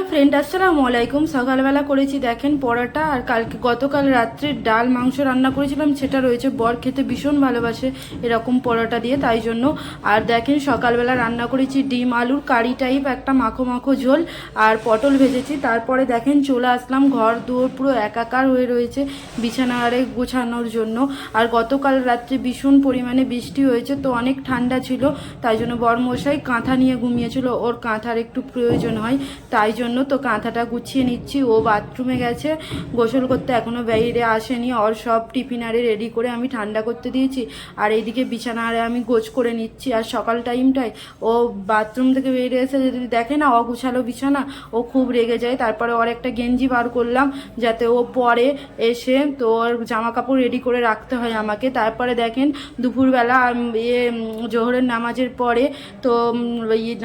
Hello friend আসসালামু আলাইকুম। সকালবেলা করেছি দেখেন পরোটা, আর কালকে গতকাল রাত্রে ডাল, মাংস রান্না করেছিলাম, সেটা রয়েছে বর খেতে ভীষণ ভালোবাসে এরকম পরোটা দিয়ে, তাই জন্য। আর দেখেন সকালবেলা রান্না করেছি ডিম, আলুর কারি টাইপ একটা মাখো মাখো ঝোল, আর পটল ভেজেছি। তারপরে দেখেন চলে আসলাম ঘর দুয়ার পুরো একাকার হয়ে রয়েছে বিছানারে গোছানোর জন্য। আর গতকাল রাত্রে ভীষণ পরিমাণে বৃষ্টি হয়েছে, তো অনেক ঠান্ডা ছিল, তাই জন্য বরমশাই কাঁথা নিয়ে ঘুমিয়েছিল। ওর কাঁথার একটু প্রয়োজন হয়, তাই জন্য তো কাঁথাটা গুছিয়ে নিচ্ছি। ও বাথরুমে গেছে, গোসল করতে এখনও বাইরে আসেনি। ওর সব টিফিন আরে রেডি করে আমি ঠান্ডা করতে দিয়েছি। আর এইদিকে বিছানা আরে আমি গোছ করে নিচ্ছি। আর সকাল টাইমটায় ও বাথরুম থেকে বেরিয়ে এসে যদি দেখে না অগুছালো বিছানা, ও খুব রেগে যায়। তারপরে ওর একটা গেঞ্জি বার করলাম, যাতে ও পরে এসে তো ওর জামা কাপড় রেডি করে রাখতে হয় আমাকে। তারপরে দেখেন দুপুরবেলা ইয়ে জোহরের নামাজের পরে তো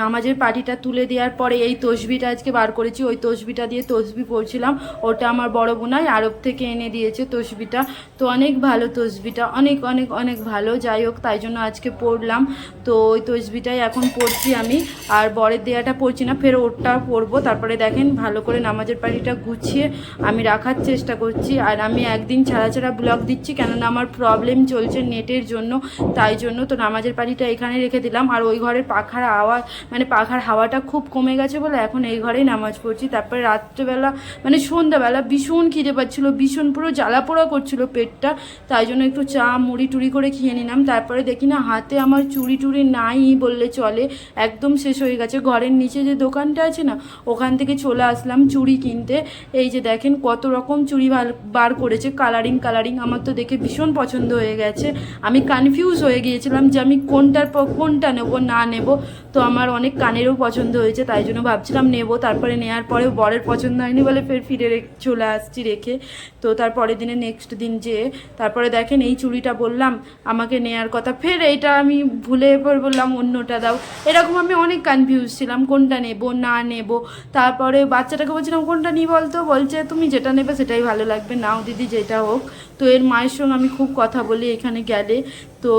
নামাজের পাটিটা তুলে দেওয়ার পরে এই তসবিটা আজকে বার করেছি, ওই তসবিটা দিয়ে তসবি পড়ছিলাম। ওটা আমার বড় বোনাই আরব থেকে এনে দিয়েছে তসবিটা। তো অনেক ভালো তসবিটা, অনেক অনেক অনেক ভালো। যাই হোক, তাই জন্য আজকে পড়লাম। তো ওই তসবিটাই এখন পড়ছি আমি। আর বরের দেয়াটা পড়ছি না, ফের ওরটা পড়ব। তারপরে দেখেন, ভালো করে নামাজের পাটিটা গুছিয়ে আমি রাখার চেষ্টা করছি। আর আমি একদিন ছাড়া ছাড়া ব্লগ দিচ্ছি, কেননা আমার প্রবলেম চলছে নেটের জন্য। তাই জন্য তো নামাজের পাটিটা এখানে রেখে দিলাম। আর ওই ঘরের পাখার আওয়াজ মানে পাখার হাওয়াটা খুব কমে গেছে বলে এখন এই ঘরেই নামাজ পড়ছি, তারপরে রাত্রেবেলা মানে সন্ধ্যাবেলা ভীষণ খিদে পাচ্ছিলো, ভীষণ পুরো জ্বালা পোড়া করছিল পেটটা, তাই জন্য একটু চা, মুড়ি টুড়ি করে খেয়ে নিলাম। তারপরে দেখি না, হাতে আমার চুড়ি টুড়ি নাই বললে চলে, একদম শেষ হয়ে গেছে। ঘরের নিচে যে দোকানটা আছে না, ওখান থেকে চলে আসলাম চুড়ি কিনতে। এই যে দেখেন কত রকম চুড়ি বার- বার করেছে কালারিং কালারিং আমার তো দেখে ভীষণ পছন্দ হয়ে গেছে। আমি কনফিউজ হয়ে গিয়েছিলাম যে আমি কোনটার পর কোনটা নেব, না নেব, তো আমার অনেক কানেরও পছন্দ হয়েছে, তাই জন্য ভাবছিলাম নেব, তারপরে নেওয়ার পরেও বরের পছন্দ হয়নি বলে ফের ফিরে চলে আসছি রেখে। তো তারপরের দিনে নেক্সট দিন যে, তারপরে দেখেন এই চুড়িটা বললাম, আমাকে নেয়ার কথা। ফের এইটা আমি ভুলে এবার বললাম, অন্যটা দাও। এরকম আমি অনেক কনফিউজ ছিলাম, কোনটা নেব, না নেব। তারপরে বাচ্চাটাকে বলছিলাম, কোনটা নিই বলতো? বলছে, তুমি যেটা নেবে সেটাই ভালো লাগবে। নাও দিদি, যেটা হোক। তো এর মায়ের সঙ্গে আমি খুব কথা বলি এখানে গেলে। তো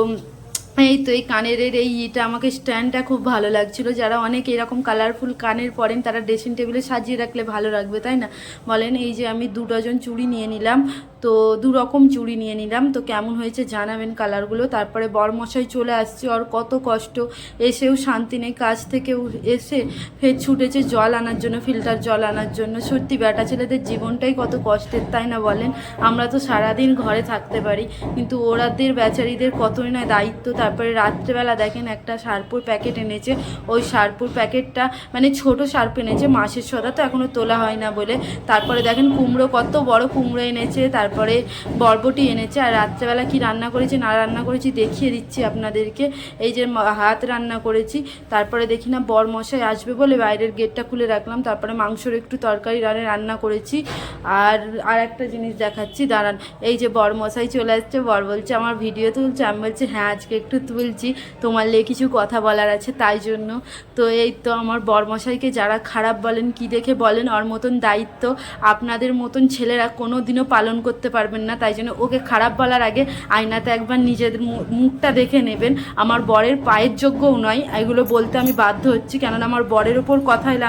এই তো এই কানের এই ইটা আমাকে স্ট্যান্ডটা খুব ভালো লাগছিল। যারা অনেক এরকম কালারফুল কানের পরেন, তারা ড্রেসিং টেবিলে সাজিয়ে রাখলে ভালো রাখবে তাই না? বলেন এই যে আমি দু ডজন চুড়ি নিয়ে নিলাম। তো দু রকম চুড়ি নিয়ে নিলাম। তো কেমন হয়েছে জানাবেন কালারগুলো। তারপরে বরমশাই চলে আসছে, ওর কত কষ্ট। এসেও শান্তি নেই কাজ থেকে এসে ফের ছুটেছে জল আনার জন্য, ফিল্টার জল আনার জন্য। সত্যি বেটা ছেলেদের জীবনটাই কত কষ্টের, তাই না বলেন? আমরা তো সারাদিন ঘরে থাকতে পারি, কিন্তু ওরাদের বেচারিদের কতই না দায়িত্ব। তারপরে রাত্রেবেলা দেখেন একটা সারপুর প্যাকেট এনেছে। ওই সারপুর প্যাকেটটা মানে ছোট সার্প এনেছে, মাসের সদা তো এখনও তোলা হয় না বলে। তারপরে দেখেন কুমড়ো, কত বড় কুমড়ো এনেছে। তারপরে বরবটি এনেছে আর রাত্রেবেলা কি রান্না করেছি, না রান্না করেছি দেখিয়ে দিচ্ছি আপনাদেরকে। এই যে হাত রান্না করেছি, তারপরে দেখি না বর মশাই আসবে বলে বাইরের গেটটা খুলে রাখলাম, তারপরে মাংসর একটু তরকারি রানে রান্না করেছি। আর আর একটা জিনিস দেখাচ্ছি, দাঁড়ান। এই যে বর মশাই চলে আসছে, বর বলছে, আমার ভিডিও তুলছে? আমি বলছি হ্যাঁ আজকে একটু তুলছি, তোমার লেগে কিছু কথা বলার আছে তাই জন্য। তো এই তো আমার বরমশাইকে যারা খারাপ বলেন, কি দেখে বলেন, ওর মতন দায়িত্ব। আপনাদের মতন ছেলেরা কোনো দিনও পালন করতে পারবেন না, তাই জন্য ওকে খারাপ বলার আগে আয়নাতে একবার নিজেদের মুখটা দেখে নেবেন। আমার বরের পায়ের যোগ্যও নয়, এগুলো বলতে আমি বাধ্য হচ্ছি, কেননা আমার বরের ওপর কথা এলে